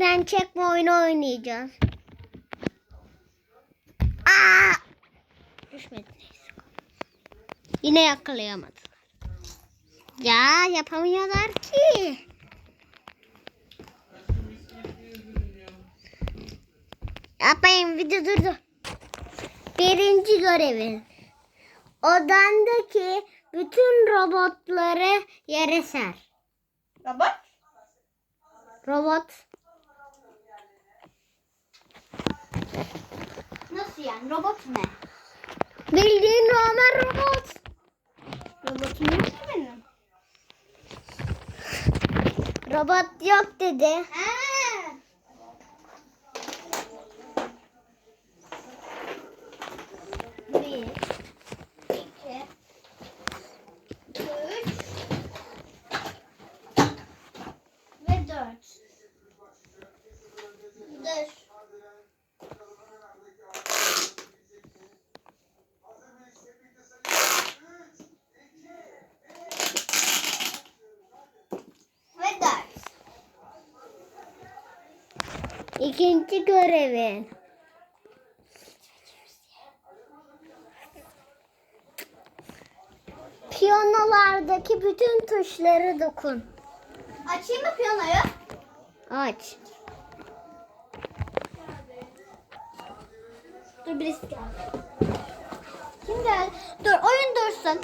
Ben çekme oyunu oynayacağız. Aa! Düşmedi neyse. Yine yakalayamadık. Ya yapamıyorlar ki. Yapmayın video durdu. Birinci görevin. Odandaki bütün robotları yere ser. Robot? Robot. Nasıl yani? Robot ne? Bildiğin normal robot. Robotum yok ki benim. Robot yok dedi. Ha. Bir, iki, üç ve dört. Dur. Ve dört. İkinci görevin. Piyanolardaki bütün tuşları dokun. Açayım mı piyanoyu? Aç. Dur birisi geldi. Kim geldi? Dur oyun dursun.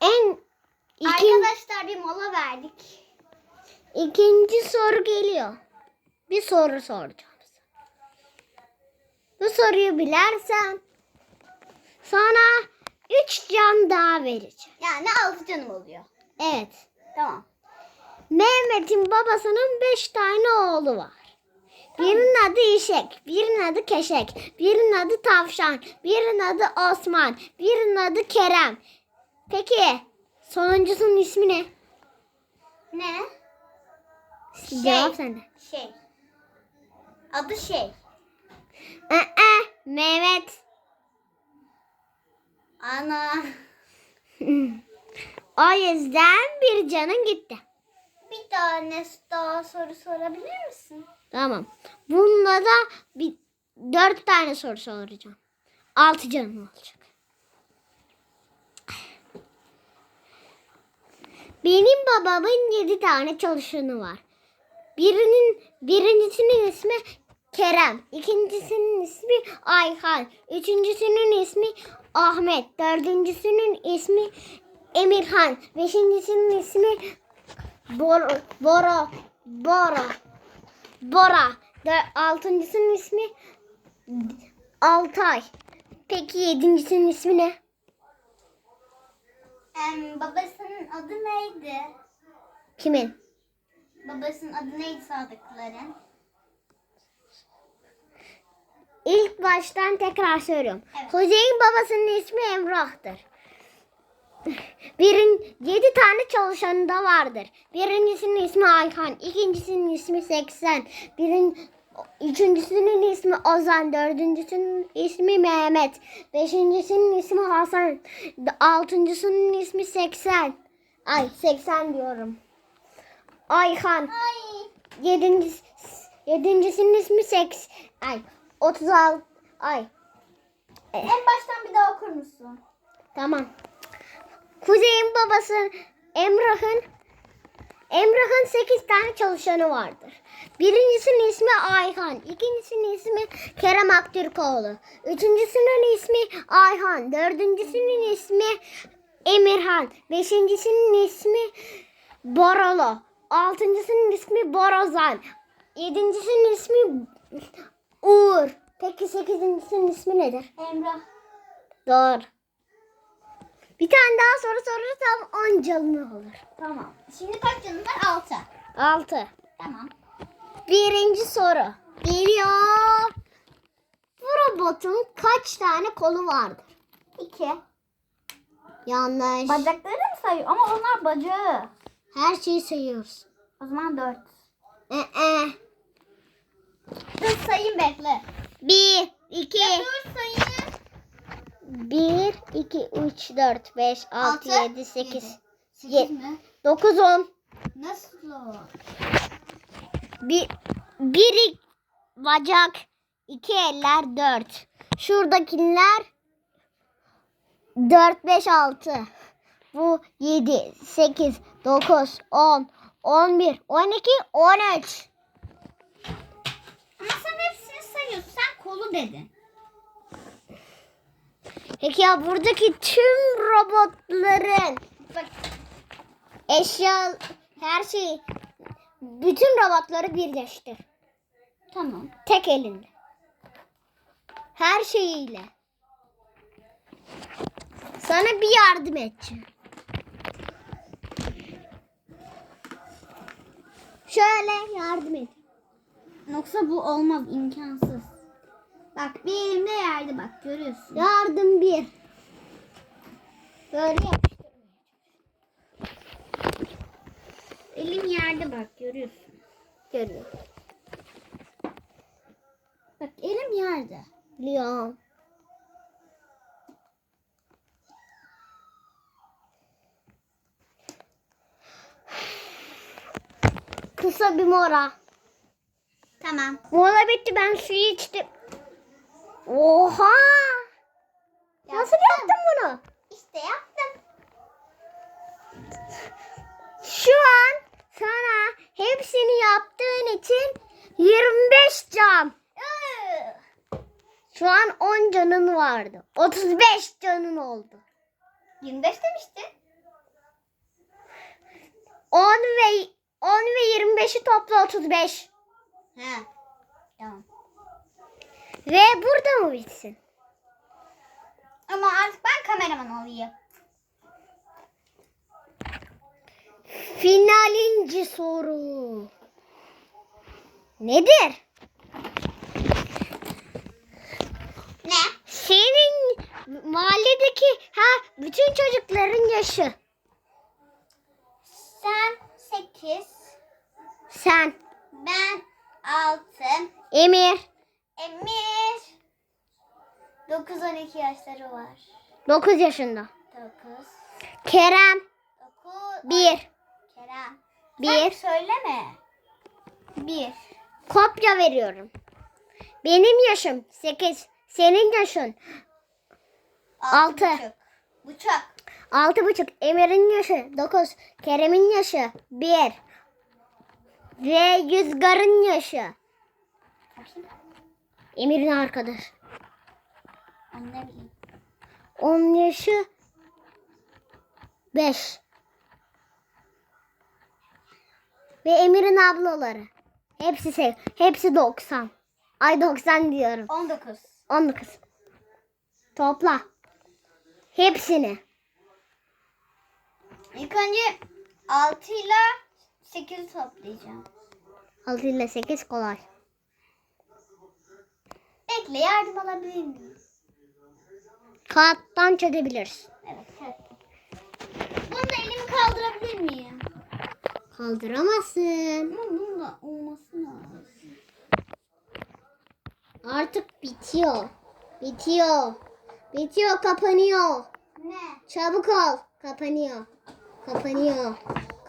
En iki, Arkadaşlar bir mola verdik. ikinci soru geliyor. Bir soru soracağım. Bu soruyu bilersen sana üç can daha vereceğim. Yani altı canım oluyor. Evet. Tamam. Mehmet'in babasının beş tane oğlu var. Birinin adı İşek, birinin adı Keşek, birinin adı Tavşan, birinin adı Osman, birinin adı Kerem. Peki sonuncusunun ismi ne? Ne? Cevap sende. Şey. Adı şey. Ee, Mehmet. Ana. O yüzden bir canın gitti. Bir tane daha soru sorabilir misin? Tamam. Bununla da bir, dört tane soru soracağım. Altı canım olacak. Benim babamın yedi tane çalışanı var. Birinin birincisinin ismi Kerem, ikincisinin ismi Ayhan, üçüncüsünün ismi Ahmet, dördüncüsünün ismi Emirhan, beşincisinin ismi Bor Bora Bora Bora. Altıncısının ismi Altay. Peki yedincisinin ismi ne? Em, babasının adı neydi? Kimin? Babasının adı neydi Sadıkların? İlk baştan tekrar söylüyorum. Evet. Kuzey'in babasının ismi Emrah'tır. Birin, yedi tane çalışanı da vardır. Birincisinin ismi Ayhan, ikincisinin ismi 80, birin, üçüncüsünün ismi Ozan, dördüncüsünün ismi Mehmet, beşincisinin ismi Hasan, altıncısının ismi 80. Ay 80 diyorum. Ayhan, Ay. Yedincisi, yedincisinin ismi Seks. Ay 36. Ay En baştan bir daha okur musun? tamam. Kuzey'in babası Emrah'ın Emrah'ın 8 tane çalışanı vardır. Birincisinin ismi Ayhan, ikincisinin ismi Kerem Aktürkoğlu, üçüncüsünün ismi Ayhan, dördüncüsünün ismi Emirhan, beşincisinin ismi Borolo, altıncısının ismi Borozan, yedincisinin ismi Uğur. Peki sekizincisinin ismi nedir? Emrah. Doğru. Bir tane daha soru sorursam 10 canlı olur. Tamam. Şimdi kaç canım var? Altı. 6. Tamam. Birinci soru. Geliyor. Bu robotun kaç tane kolu vardır? İki. Yanlış. Bacakları mı sayıyor? Ama onlar bacağı. Her şeyi sayıyoruz. O zaman dört. Ee, Dur sayayım bekle. 1, 2, Dur sayayım. 1, 2, 3, 4, 5, 6, Altı, 7, 8, yedi. Ye- Sekiz mi? 9, 10. Nasıl? Bir, bir bacak, iki eller, dört. Şuradakiler dört, beş, altı. Bu yedi, sekiz, dokuz, on, on bir, on iki, on üç. Ama sen hepsini sayıyorsun. Sen kolu dedin. Peki ya buradaki tüm robotların Bak eşya, her şeyi, bütün robotları birleştir. tamam. Tek elinde. Her şeyiyle. Sana bir yardım edeceğim. Şöyle yardım et. Yoksa bu olmaz imkansız. Bak bir elimde yerde bak görüyorsun. Yardım bir. Böyle. Elim yerde bak görüyorsun. Görüyorum. Bak elim yerde. Biliyorum. Kısa bir mola. Tamam. Mola bitti ben suyu içtim. Oha! Nasıl yaptın bunu? İşte yaptım. Şu an sana hepsini yaptığın için 25 can. Şu an 10 canın vardı. 35 canın oldu. 25 demiştin. 10 ve 10 ve 25'i topla 35. He. Tamam. Ve burada mı bitsin? Ama artık ben kameraman olayım. Finalinci soru. Nedir? Ne? Senin mahalledeki ha bütün çocukların yaşı. Sen 8, Sen, ben 6, Emir Emir 9 12 yaşları var. 9 yaşında. 9 Kerem 9 1 Kerem. Bir. Sen söyleme. 1 kopya veriyorum. Benim yaşım 8. Senin yaşın Altı. Buçuk. altı buçuk. Emir'in yaşı 9. Kerem'in yaşı 1. Ve Yüzgar'ın yaşı. Bakayım. Emir'in arkadaş. Onu ne bileyim. Onun yaşı 5. Ve Emir'in ablaları. Hepsi şey, hepsi 90. Ay 90 diyorum. 19. 19. Topla. Hepsini. İlk önce 6 ile 8 toplayacağım. 6 ile 8 kolay. Bekle yardım alabilir miyim? Kağıttan çözebilirsin. Evet. evet. Bunu da elimi kaldırabilir miyim? Kaldıramazsın. Ama bunun da olması lazım. Artık bitiyor. Bitiyor. Bitiyor kapanıyor. Ne? Çabuk ol. Kapanıyor. Kapanıyor.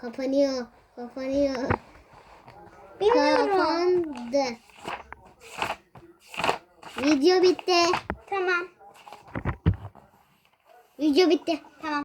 Kapanıyor. Kapanıyor. Bilmiyorum. Kapandı. Video bitti. Tamam. Video bitti. Tamam.